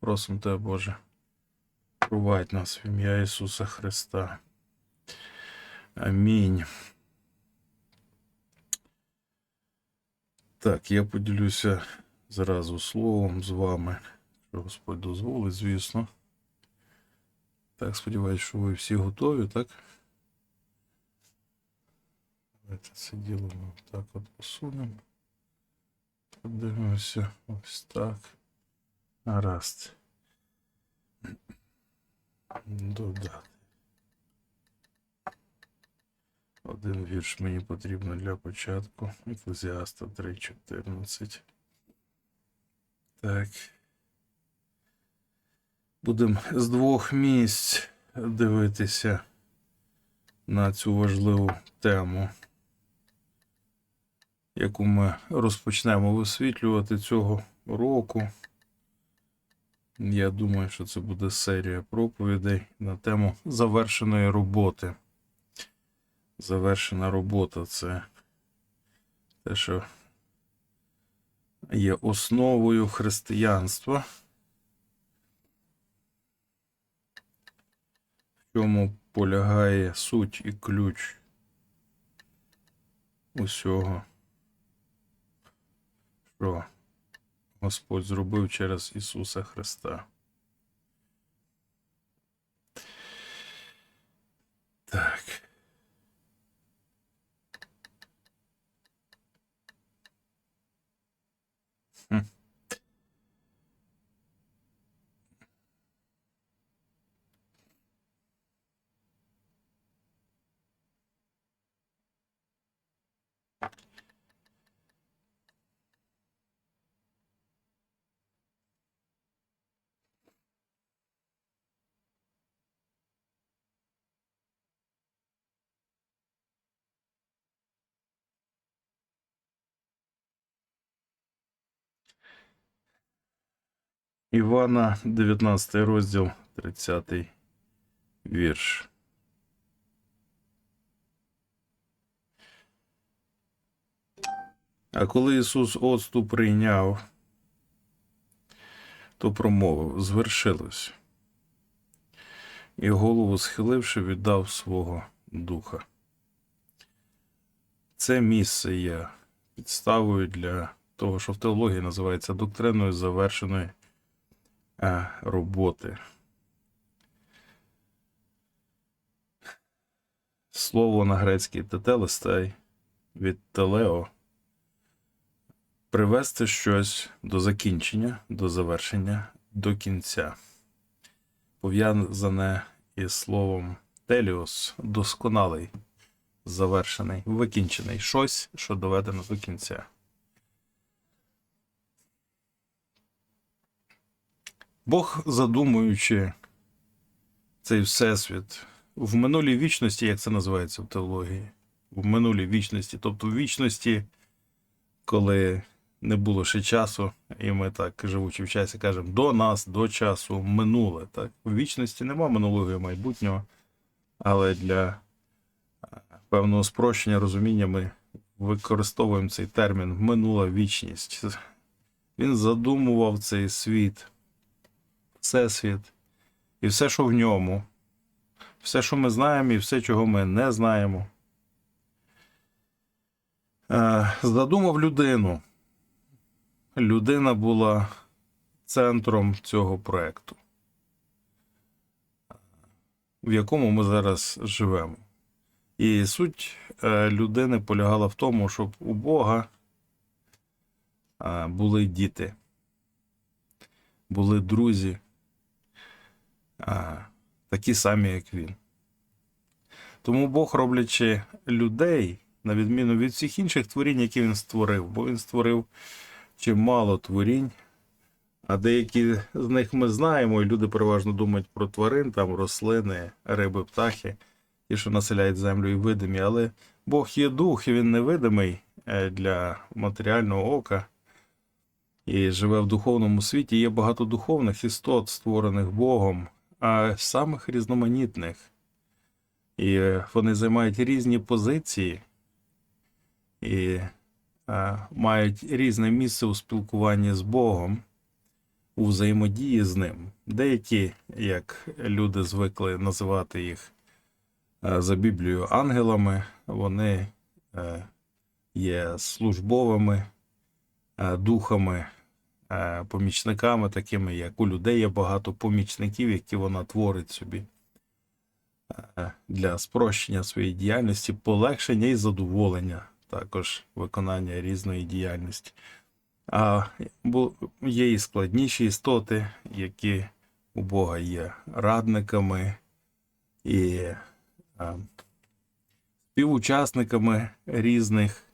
Просимо тебе, Боже, провадь нас в ім'я Ісуса Христа. Амінь. Так, я поділюся зразу словом з вами, що Господь дозволить, звісно. Так, сподіваюся, що ви всі готові, так? Давайте це діло ми так от посунемо. Подивимося. Ось так. Гаразд. Додати. Один вірш мені потрібно для початку. Еклезіаста 3.14. Так. Будемо з двох місць дивитися на цю важливу тему, яку ми розпочнемо висвітлювати цього року. Я думаю, що це буде серія проповідей на тему завершеної роботи. Завершена робота це те, що є основою християнства. Чому полягає суть і ключ усього, що Господь зробив через Ісуса Христа. Так. Хм. Івана, 19 розділ, 30 вірш. А коли Ісус оцту прийняв, то промовив: звершилось. І голову схиливши, віддав свого духа. Це місце є підставою для того, що в теології називається доктриною завершеної роботи. Слово на грецький тетелестай від телео привести щось до закінчення, до завершення, до кінця. Пов'язане із словом теліос досконалий, завершений, викінчений щось, що доведено до кінця. Бог, задумуючи цей всесвіт в минулій вічності, як це називається в теології, в минулій вічності, тобто в вічності, коли не було ще часу, і ми так, живучи в часі, кажемо до нас, до часу, минуле. Так? В вічності нема минулого і майбутнього, але для е, певного спрощення розуміння ми використовуємо цей термін минула вічність. Він задумував цей світ. Всесвіт і все, що в ньому, все, що ми знаємо, і все, чого ми не знаємо. Е, Задумав людину. Людина була центром цього проєкту, в якому ми зараз живемо. І суть е, людини полягала в тому, щоб у Бога е, були діти, були друзі такі самі, як він. Тому Бог, роблячи людей, на відміну від всіх інших творінь, які він створив, бо він створив чимало творінь, а деякі з них ми знаємо, і люди переважно думають про тварин, там рослини, риби, птахи, ті, що населяють землю і видимі, але Бог є дух, і він невидимий е, для матеріального ока. І живе в духовному світі. Є багато духовних істот, створених Богом, а самих різноманітних. І вони займають різні позиції і е, мають різне місце у спілкуванні з Богом, у взаємодії з ним. Деякі, як люди звикли називати їх е, за Біблією ангелами, вони е, є службовими е, духами, помічниками, такими як у людей є багато помічників, які вона творить собі е, для спрощення своєї діяльності, полегшення і задоволення також виконання різної діяльності. А є і складніші істоти, які у Бога є радниками і співучасниками різних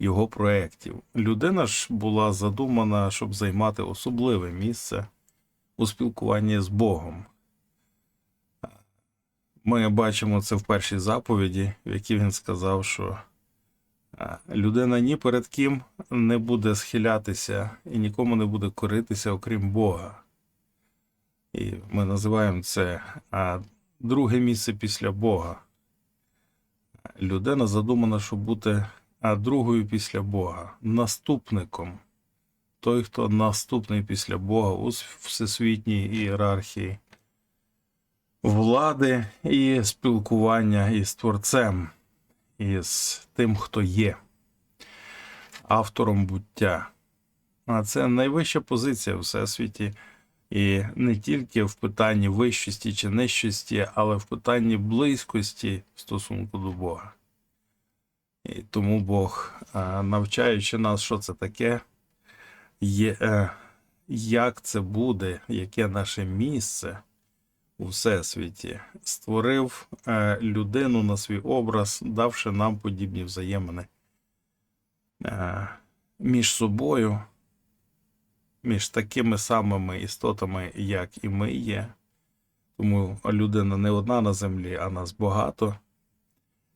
його проєктів. Людина ж була задумана, щоб займати особливе місце у спілкуванні з Богом. Ми бачимо це в першій заповіді, в якій він сказав, що людина ні перед ким не буде схилятися і нікому не буде коритися, окрім Бога. І ми називаємо це друге місце після Бога. Людина задумана, щоб бути а, другою після Бога, наступником. Той, хто наступний після Бога у всесвітній ієрархії влади і спілкування із Творцем, із тим, хто є автором буття. А це найвища позиція в всесвіті. І не тільки в питанні вищості чи нижчості, але в питанні близькості в стосунку до Бога. І тому Бог, навчаючи нас, що це таке, є, е, як це буде, яке наше місце у всесвіті, створив е, людину на свій образ, давши нам подібні взаємини е, між собою між такими самими істотами, як і ми є. Тому людина не одна на землі, а нас багато.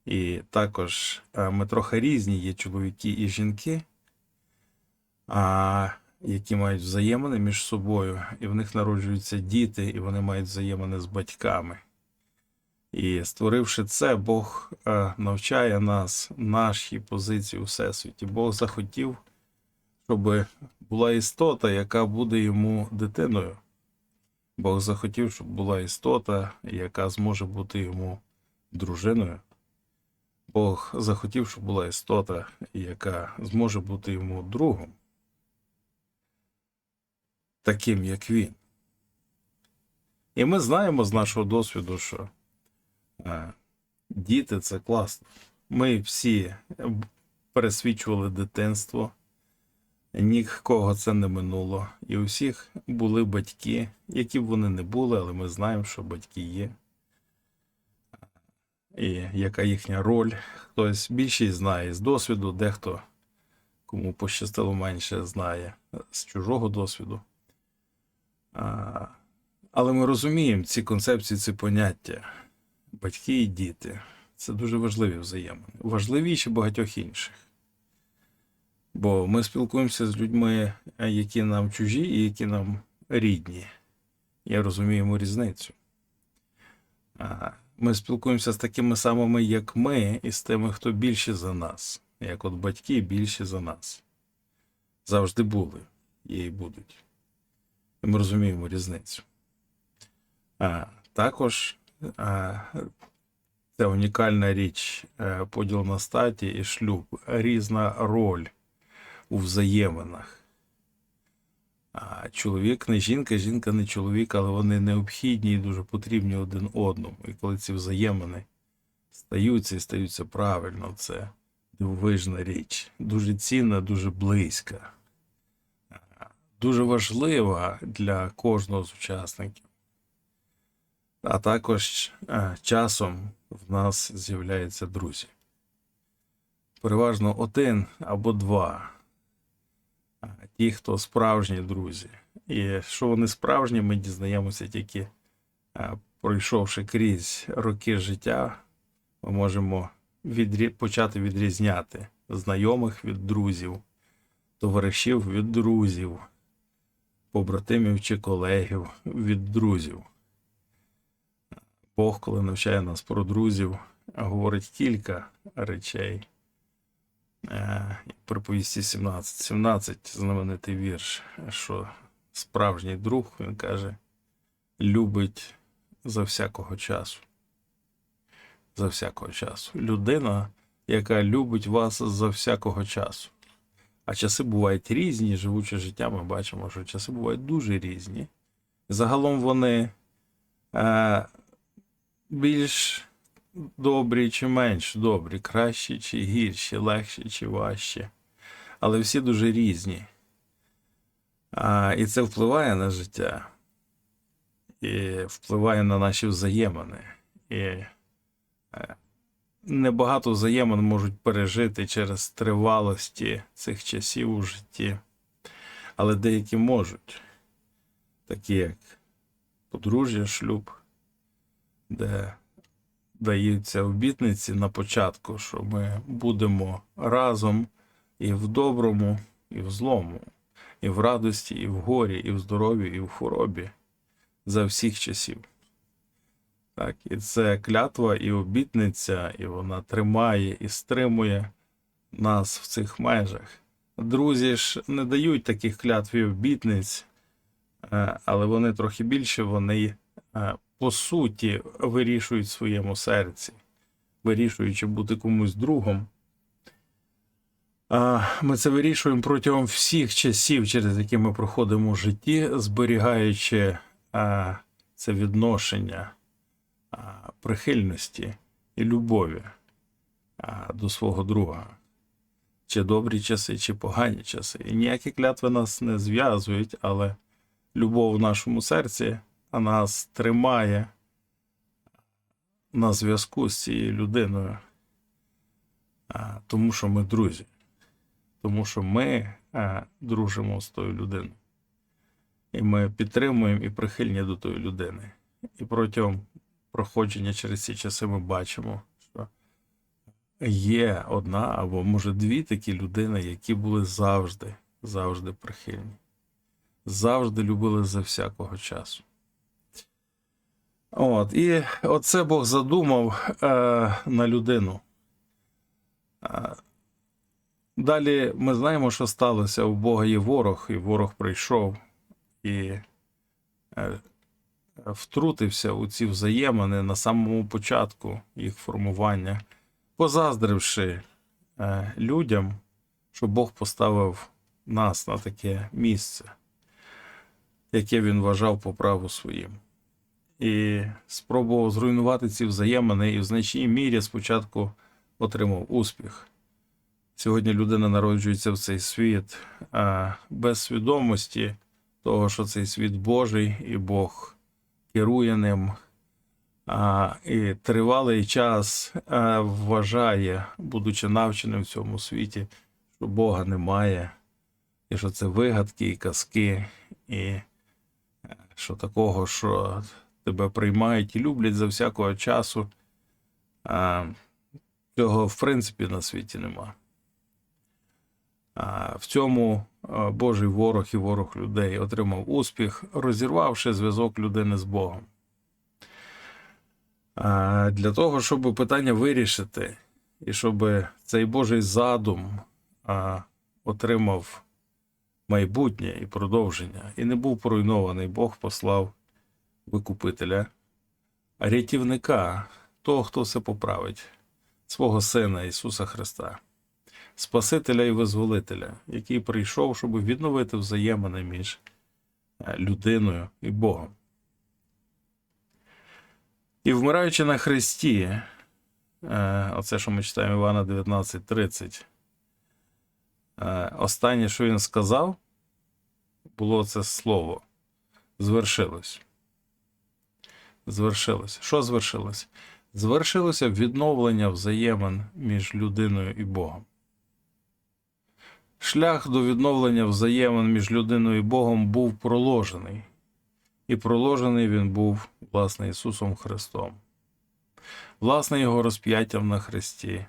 І також е, ми трохи різні, є чоловіки і жінки, які мають взаємини між собою, і в них народжуються діти, і вони мають взаємини з батьками. І створивши це, Бог е, навчає нас нашій позиції у всесвіті. Бог захотів, щоб була істота, яка буде йому дитиною. Бог захотів, щоб була істота, яка зможе бути йому дружиною. Бог захотів, щоб була істота, яка зможе бути йому другом, таким, як він. І ми знаємо з нашого досвіду, що е, діти це класно. Ми всі пересвідчували дитинство нікого це не минуло. І у всіх були батьки, які б вони не були, але ми знаємо, що батьки є. І яка їхня роль. Хтось більшість знає з досвіду, дехто кому пощастило менше знає з чужого досвіду. А, але ми розуміємо ці концепції, ці поняття. Батьки і діти. Це дуже важливі взаємини. Важливіші багатьох інших. Бо ми спілкуємося з людьми, які нам чужі і які нам рідні. Я розуміємо різницю. Ми спілкуємося з такими самими, як ми, і з тими, хто більше за нас, як от батьки більші за нас. Завжди були і будуть. І ми розуміємо різницю. А, Також а, це унікальна річ е, поділ на статі і шлюб, різна роль у взаєминах. Чоловік не жінка, жінка не чоловік, але вони необхідні і дуже потрібні один одному. І коли ці взаємини стаються і стаються правильно, це дивовижна річ. Дуже цінна, дуже близька, дуже важлива для кожного з учасників. А також часом в нас з'являються друзі. Переважно один або два ті, хто справжні друзі. І що вони справжні, ми дізнаємося тільки пройшовши крізь роки життя, ми можемо відрі... почати відрізняти знайомих від друзів, товаришів від друзів, побратимів чи колегів від друзів. Бог, коли навчає нас про друзів, говорить кілька речей. Приповісті 17. 17 знаменитий вірш, що справжній друг, він каже, любить за всякого часу. За всякого часу. Людина, яка любить вас за всякого часу. А часи бувають різні, живучи життя, ми бачимо, що часи бувають дуже різні. Загалом вони е, більш добрі чи менш добрі, кращі чи гірші, легші чи важчі. Але всі дуже різні. А, і це впливає на життя, і впливає на наші взаємини. І е, небагато взаємин можуть пережити через тривалості цих часів у житті, але деякі можуть, такі як подружжя, шлюб, де даються обітниці на початку, що ми будемо разом і в доброму, і в злому, і в радості, і в горі, і в здоров'ї, і в хворобі за всіх часів. Так, і це клятва і обітниця, і вона тримає і стримує нас в цих межах. Друзі ж не дають таких клятв і обітниць, е, але вони трохи більше, вони е, по суті вирішують в своєму серці, вирішуючи бути комусь другом. Ми це вирішуємо протягом всіх часів, через які ми проходимо в житті, зберігаючи це відношення прихильності і любові до свого друга. Чи добрі часи, чи погані часи. І ніякі клятви нас не зв'язують, але любов в нашому серці нас тримає на зв'язку з цією людиною, тому що ми друзі, тому що ми дружимо з тою людиною. І ми підтримуємо і прихильні до тої людини. І протягом проходження через ці часи ми бачимо, що є одна або, може, дві такі людини, які були завжди, завжди прихильні, завжди любили за всякого часу. От, і оце Бог задумав е, на людину. Е, далі ми знаємо, що сталося. У Бога є ворог, і ворог прийшов і е, втрутився у ці взаємини на самому початку їх формування, позаздривши е, людям, що Бог поставив нас на таке місце, яке він вважав по праву своїм і спробував зруйнувати ці взаємини, і в значній мірі спочатку отримав успіх. Сьогодні людина народжується в цей світ а, без свідомості того, що цей світ Божий і Бог керує ним. А, І тривалий час а, вважає, будучи навченим в цьому світі, що Бога немає, і що це вигадки і казки, і е, що такого, що тебе приймають і люблять за всякого часу. А, Цього, в принципі, на світі нема. А, В цьому Божий ворог і ворог людей отримав успіх, розірвавши зв'язок людини з Богом. А, Для того, щоб питання вирішити, і щоб цей Божий задум а, отримав майбутнє і продовження, і не був поруйнований, Бог послав викупителя, рятівника, того, хто все поправить, свого Сина Ісуса Христа, Спасителя і Визволителя, який прийшов, щоб відновити взаємини між е, людиною і Богом. І вмираючи на Христі, е, оце, що ми читаємо Івана 19:30, е, останнє, що він сказав, було це слово. Звершилось звершилося. Що звершилося? Звершилося відновлення взаємин між людиною і Богом. Шлях до відновлення взаємин між людиною і Богом був проложений, і проложений він був, власне, Ісусом Христом, власне, Його розп'яттям на Христі.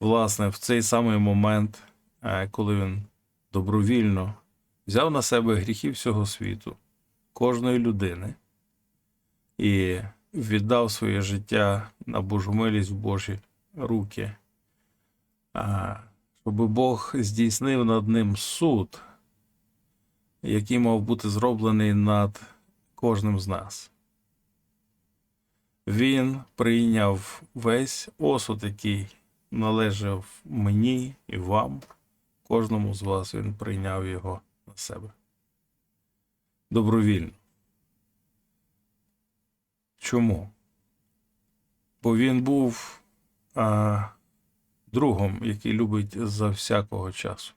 Власне, в цей самий момент, е, коли Він добровільно взяв на себе гріхи всього світу, кожної людини і віддав своє життя на Божу милість в Божі руки, щоб Бог здійснив над ним суд, який мав бути зроблений над кожним з нас. Він прийняв весь осуд, який належав мені і вам, кожному з вас він прийняв його на себе. Добровільно. Чому? Бо він був а, другом, який любить за всякого часу.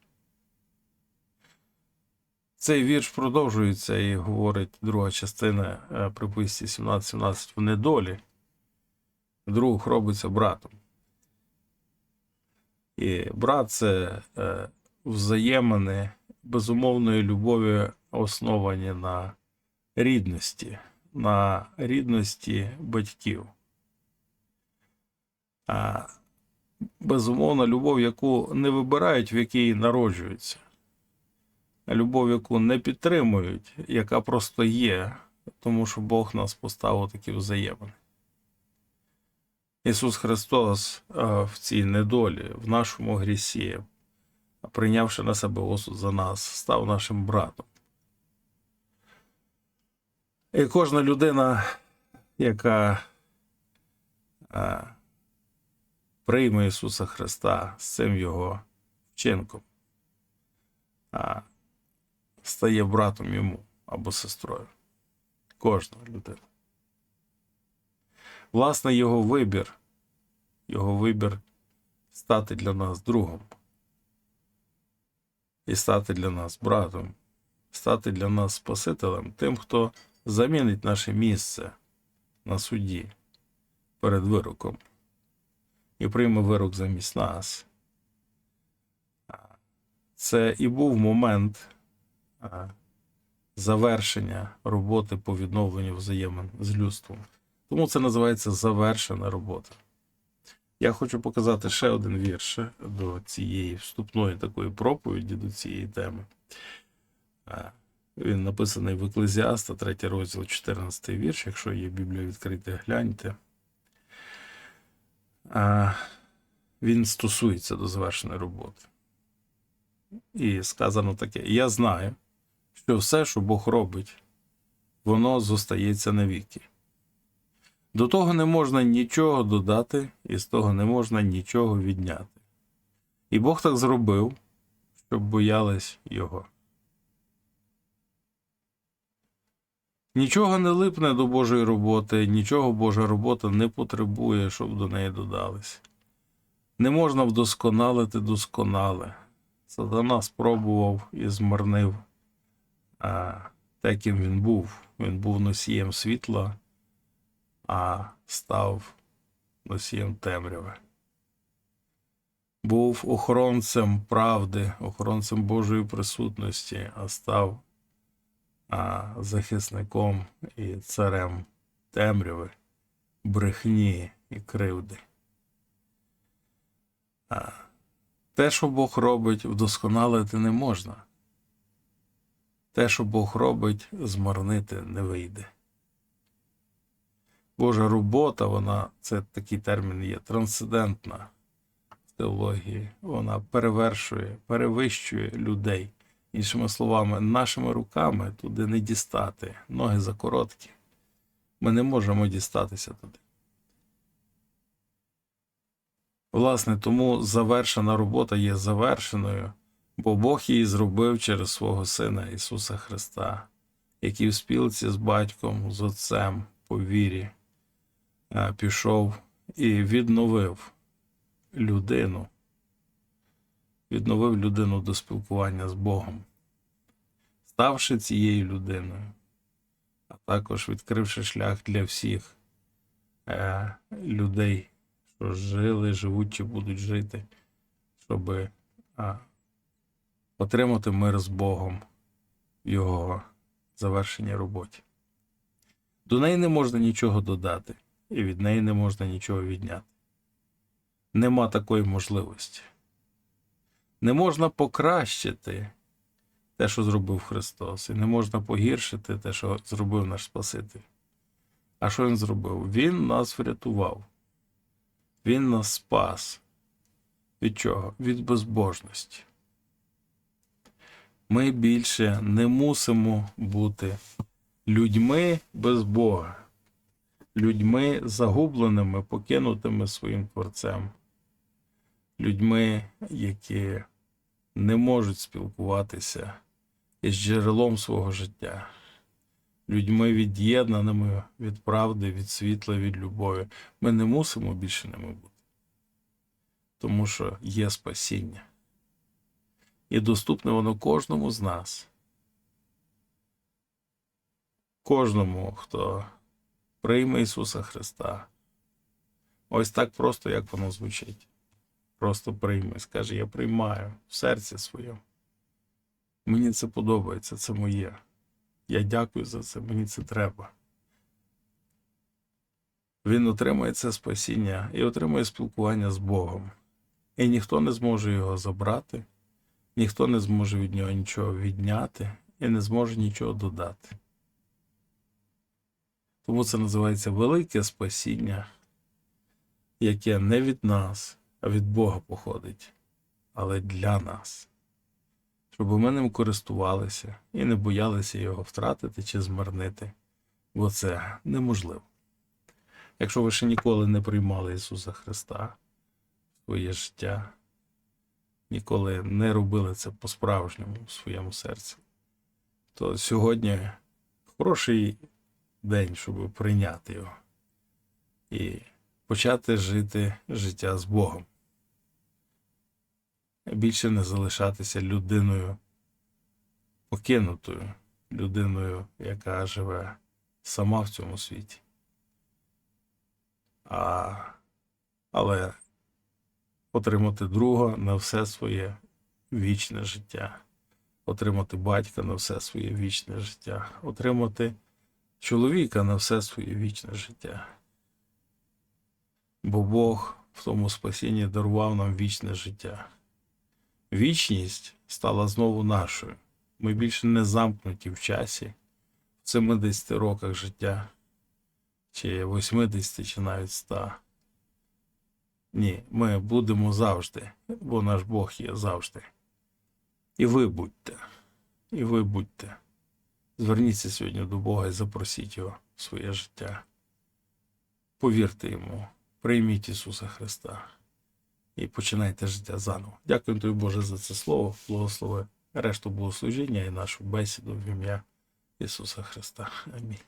Цей вірш продовжується і говорить друга частина е, приписці 17-17 в недолі. Друг робиться братом. І брат це е, взаємини безумовної любові, основані на рідності, на рідності батьків. А безумовна любов, яку не вибирають, в якій народжуються любов, яку не підтримують, яка просто є, тому що Бог нас поставив такі взаємини. Ісус Христос е, в цій недолі, в нашому грісі, прийнявши на себе осуд за нас, став нашим братом. І кожна людина, яка е, прийме Ісуса Христа з цим Його вчинком, а, стає братом йому або сестрою. Кожна людина. Власне, його вибір, його вибір стати для нас другом. І стати для нас братом, стати для нас Спасителем, тим, хто замінить наше місце на суді перед вироком і прийме вирок замість нас. Це і був момент завершення роботи по відновленню взаємин з людством. Тому це називається завершена робота. Я хочу показати ще один вірш до цієї вступної такої проповіді, до цієї теми. Він написаний в Еклезіаста, 3 розділ, 14 вірш. Якщо є Біблія відкрита, гляньте. А, Він стосується до завершеної роботи. І сказано таке: Я знаю, що все, що Бог робить, воно зостається навіки. До того не можна нічого додати, і з того не можна нічого відняти. І Бог так зробив, щоб боялись його. Нічого не липне до Божої роботи, нічого Божа робота не потребує, щоб до неї додались. Не можна вдосконалити досконале. Сатана спробував і змарнив а, те, ким він був. Він був носієм світла, а став носієм темряви. Був охоронцем правди, охоронцем Божої присутності, а став а, захисником і царем темряви, брехні і кривди. А, те, що Бог робить, вдосконалити не можна. Те, що Бог робить, змарнити не вийде. Божа робота, вона, це такий термін є, трансцендентна в теології. Вона перевершує, перевищує людей. Іншими словами, нашими руками туди не дістати. Ноги закороткі. Ми не можемо дістатися туди. Власне, тому завершена робота є завершеною, бо Бог її зробив через свого Сина Ісуса Христа, який в спілці з батьком, з Отцем по вірі е, пішов і відновив людину, відновив людину до спілкування з Богом, ставши цією людиною, а також відкривши шлях для всіх е, людей що жили, живуть чи будуть жити, щоб а, отримати мир з Богом в його завершенні роботі. До неї не можна нічого додати, і від неї не можна нічого відняти. Нема такої можливості. Не можна покращити те, що зробив Христос, і не можна погіршити те, що зробив наш Спаситель. А що він зробив? Він нас врятував. Він нас спас. Від чого? Від безбожності. Ми більше не мусимо бути людьми без Бога, людьми загубленими, покинутими своїм творцем, людьми, які не можуть спілкуватися із джерелом свого життя, людьми від'єднаними від правди, від світла, від любові. Ми не мусимо більше ними бути, тому що є спасіння. І доступне воно кожному з нас. Кожному, хто прийме Ісуса Христа. Ось так просто, як воно звучить. Просто прийме. Скаже, я приймаю в серці своєму. Мені це подобається, це моє. Я дякую за це, мені це треба. Він отримає це спасіння і отримує спілкування з Богом. І ніхто не зможе його забрати, ніхто не зможе від нього нічого відняти і не зможе нічого додати. Тому це називається велике спасіння, яке не від нас, від Бога походить, але для нас, щоб ми ним користувалися і не боялися його втратити чи змарнити, бо це неможливо. Якщо ви ще ніколи не приймали Ісуса Христа в своє життя, ніколи не робили це по-справжньому в своєму серці, то сьогодні хороший день, щоб прийняти його і почати жити життя з Богом. Більше не залишатися людиною покинутою, людиною, яка живе сама в цьому світі. А, але отримати друга на все своє вічне життя, отримати батька на все своє вічне життя, отримати чоловіка на все своє вічне життя. Бо Бог в тому спасінні дарував нам вічне життя. Вічність стала знову нашою. Ми більше не замкнуті в часі, в 70 роках життя, чи 80, чи навіть 100. Ні, ми будемо завжди, бо наш Бог є завжди. І ви будьте, і ви будьте. Зверніться сьогодні до Бога і запросіть Його в своє життя. Повірте йому, прийміть Ісуса Христа і починайте життя заново. Дякую тобі, Боже, за це слово. Благослови решту богослужіння і нашу бесіду в ім'я Ісуса Христа. Амінь.